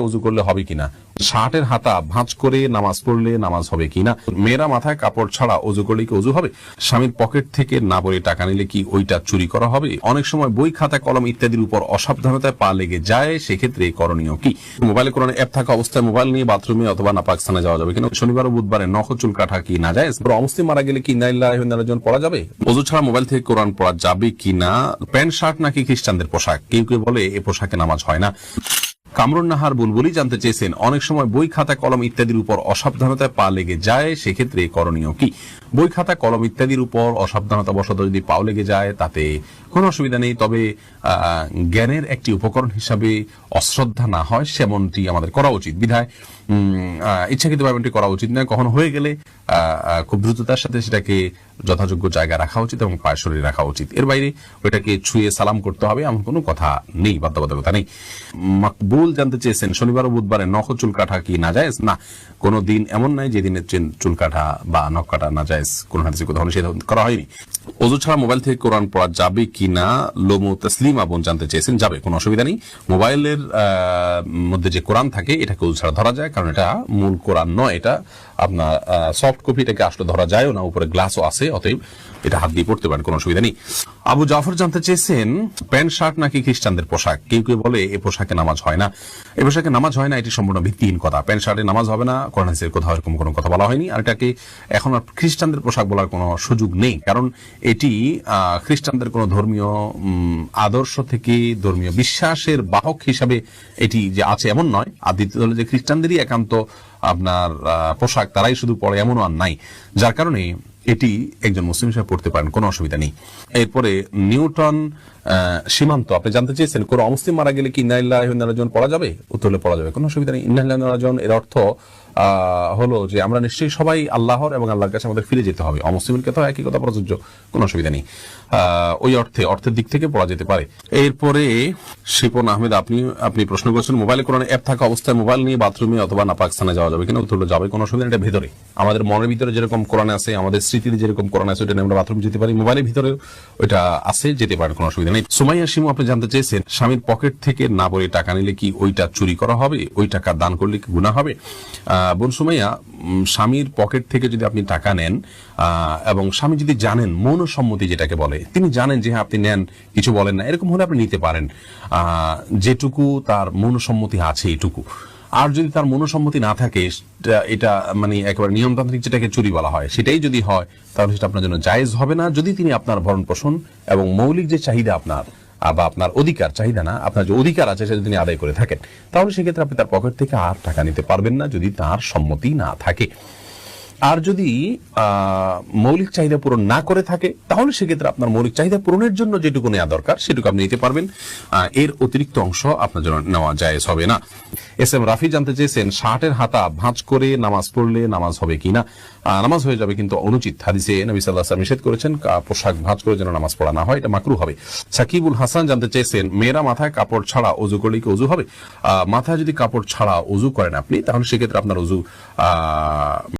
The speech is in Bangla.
উজু করলে হবে কিনা? শার্টের হাতা ভাঁজ করে নামাজ পড়লে নামাজ হবে কিনা? মেয়েরা মাথায় কাপড় ছাড়া উজু করলে কি উজু হবে? স্বামীর পকেট থেকে না বলে টাকা নিলে কি ওইটা চুরি করা হবে? অনেক সময় বই, খাতা, কলম ইত্যাদির উপর অসাবধানতায় পা লেগে যায়, সেক্ষেত্রে করণীয় কি? মোবাইলে কোনো অ্যাপ থাকা অবস্থায় মোবাইল নিয়ে বাথরুমে অথবা না পাকিস্তানে যাওয়া যাবে কিনা? শনিবার বুধবারে নখ চুল কাটা কি না যায়? অমুসলিম মারা গেলে কি নাইল্লাহ পড়া যাবে? অজু ছাড়া মোবাইল থেকে কোরআন পড়া যাবে কিনা? প্যান্ট, শার্ট নাকি খ্রিস্টানদের পোশাক? কেউ কেউ বলে এ পোশাকে নামাজ হয় না। কামরুন নাহার বুলবুলি জানতে চেয়েছেন, অনেক সময় বই খাতা, কলম ইত্যাদির উপর অসাবধানতায় পা লেগে যায়, সেক্ষেত্রে করণীয় কি? বই খাতা, কলম ইত্যাদির উপর অসাবধানতা বশত যদি পাও লেগে যায়, তাতে কোনো অসুবিধা নেই। তবে জ্ঞানের একটি উপকরণ হিসাবে অশ্রদ্ধা না হয়, সেমনটি আমাদের করা উচিত। বিধায় ইচ্ছাকৃতভাবে এমনটি করা উচিত নয়। কখন হয়ে গেলে খুব দ্রুততার সাথে সেটাকে যথাযোগ্য জায়গা রাখা উচিত এবং পায়ের শরীরে রাখা উচিত। এর বাইরে ওইটাকে ছুঁয়ে সালাম করতে হবে এমন কোনো কথা নেই, বাধ্যবাধকতা নেই। মাকবুল জানতে চেয়েছেন, শনিবার ও বুধবারে নখ চুল কাটা কি না যায় না, কোনো দিন এমন নাই যেদিনে চুল- কাটা বা নখ কাটা না যায় কোন হাদিসে কোথাও নিষেধ করা হয়নি। অজু ছাড়া মোবাইল থেকে কোরআন পড়া যাবে কি না, লোমো তসলিমা বোন জানতে চেয়েছেন, যাবে, কোনো অসুবিধা নেই। মোবাইলের মধ্যে যে কোরআন থাকে, এটাকে অজু ছাড়া ধরা যায়, কারণ এটা মূল কোরআন নয় এটা আপনার সফট কপি এটাকে আসলে ধরা যায়ও না, উপরে গ্লাসও আছে, অতএব এটা হাত দিয়ে পড়তে পারেন, কোনো অসুবিধা নেই। আবু জাফর জানতে চেয়েছেন, প্যান্ট, শার্ট নাকি খ্রিস্টানদের পোশাক? কেউ কেউ বলে এ পোশাকে নামাজ হয় না। এ পোশাকে নামাজ হয় না, এটি সম্পূর্ণ ভিত্তিহীন কথা। প্যান্ট, শার্টে নামাজ হবে না, কোরআন হাদিসের কোথাও এরকম কোনো কথা বলা হয়নি। আর এটাকে এখন আর খ্রিস্টানদের পোশাক বলার কোনো সুযোগ নেই, কারণ এটি খ্রিস্টানদের কোনো ধর্মীয় আদর্শ থেকে ধর্মীয় বিশ্বাসের বাহক হিসাবে এটি যে আছে এমন নয়। আর দ্বিতীয় যে খ্রিস্টানদেরই একান্ত আপনার পোশাক তারাই শুধু পরে, এমনও আর নাই। যার কারণে এটি একজন মুসলিম হিসেবে পড়তে পারেন, কোনো অসুবিধা নেই। এরপরে নিউটন সীমান্ত। আপনি জানতে চেয়েছেন, কোন অমুসলিম মারা গেলে কি ইন্নাইল্লাহ পড়া যাবে? উত্তরলে পড়া যাবে। কোনো অসুবিধা নেই। ইন্নাইল্লাহ এর অর্থ হলো যে আমরা নিশ্চয়ই সবাই আল্লাহর এবং আল্লাহর কাছে আমাদের ফিরে যেতে হবে। অমুসলিমের কথা একই কথা, প্রযোজ্য। কোনো অসুবিধা নেই। ওই অর্থে, অর্থের দিক থেকে পড়া যেতে পারে। এরপরে শিপন আহমেদ, আপনি আপনি প্রশ্ন করছেন, মোবাইলে কোনো অ্যাপ থাকা অবস্থায় মোবাইল নিয়ে বাথরুমে অথবা না, পাকিস্তানে যাওয়া যাবে কিনা? উত্তর হলো যাবে, কোনো অসুবিধা এটা ভেতরে। আমাদের মনের ভিতরে যেরকম কোরআন আছে, আমাদের স্মৃতিতে যেরকম কোরআন আছে নিয়ে আমরা বাথরুম যেতে পারি। মোবাইলের ভিতরে ওইটা আছে, যেতে পারে, কোনো অসুবিধা নেই সুমাইয়া শিমু, আপনি জানতে চেয়েছেন, স্বামীর পকেট থেকে না বলে টাকা নিলে কি ওইটা চুরি করা হবে? ওই টাকা দান করলে কি গুণা হবে? বোন সুমাইয়া স্বামীর পকেট থেকে যদি আপনি টাকা নেন এবং স্বামী যদি জানেন মৌন সম্মতি যেটাকে বলে, তিনি জানেন যে হ্যাঁ আপনি নেন, কিছু বলেন না, এরকম হলে আপনি নিতে পারেন। যেটুকু তার মৌন সম্মতি আছে এইটুকু আর যদি তার মনোসম্মতি না থাকে এটা মানে একেবারে নিয়মতান্ত্রিক যেটাকে চুরি বলা হয়, সেটাই যদি হয়, তাহলে সেটা আপনার জন্য জায়েজ হবে না। যদি তিনি আপনার ভরণ পোষণ এবং মৌলিক যে চাহিদা আপনার বা আপনার অধিকার, চাহিদা না, আপনার যে অধিকার আছে সেটা তিনি আদায় করে থাকেন, তাহলে সেক্ষেত্রে আপনি তার পকেট থেকে আর টাকা নিতে পারবেন না যদি তার সম্মতি না থাকে। আর যদি মৌলিক চাহিদা পূরণ না করে থাকে তাহলে সেক্ষেত্রে আপনার মৌলিক চাহিদা পূরণের জন্য যেটুকু নেওয়া দরকার সেটুকু আপনি নিতে পারবেন। এর অতিরিক্ত অংশ আপনার জন্য নেওয়া জায়েজ হবে না। এস এম রাফি জানতে চেয়েছেন শার্টের হাতা ভাঁজ করে নামাজ পড়লে নামাজ হবে কিনা? আহ, নামাজ হয়ে যাবে কিন্তু অনুচিত হাদিসে নবী সাল্লাহ নিষেধ করেছেন পোশাক ভাঁজ করে যেন নামাজ পড়া না হয় এটা মাকরু হবে। সাকিবুল হাসান জানতে চেয়েছেন মেয়েরা মাথায় কাপড় ছাড়া অজু করলে কি অজু হবে? মাথায় যদি কাপড় ছাড়া অজু করেন আপনি তাহলে সেক্ষেত্রে আপনার অজু